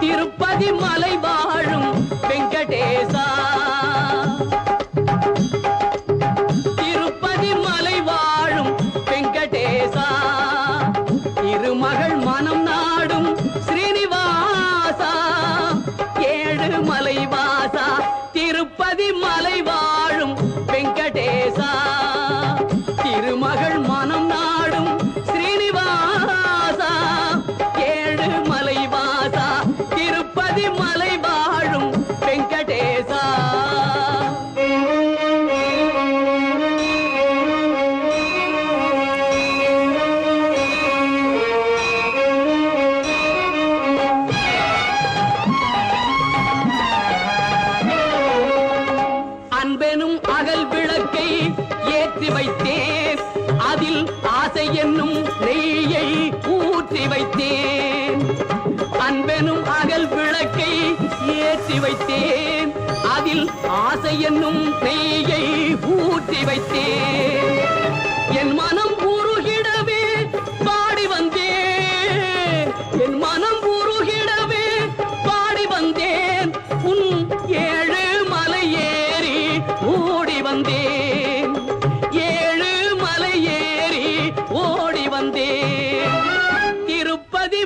திருப்பதி மலை வாழும் வெங்கடேசா. திருப்பதி மலை வாழும் வெங்கடேசா. இருமகள் மனம் நாடும் ஸ்ரீனிவாசா. ஏழு மலை திருப்பதி வாழும் வெங்கடேசா. அன்பெனும் அகல் விளக்கை ஏற்றி வைத்தேன். அதில் ஆசை என்னும் நெய்யை ஊற்றி வைத்தேன். விளக்கை ஏற்றி வைத்தேன். அதில் ஆசை என்னும் நெய்யை ஊற்றி வைத்தேன். என் மனம் உருகிடவே பாடி வந்தேன். என் மனம் உருகிடவே பாடி வந்தேன். உன் ஏழு மலை ஏறி ஓடி வந்தேன். ஏழு மலை ஏறி ஓடி வந்தேன். திருப்பதி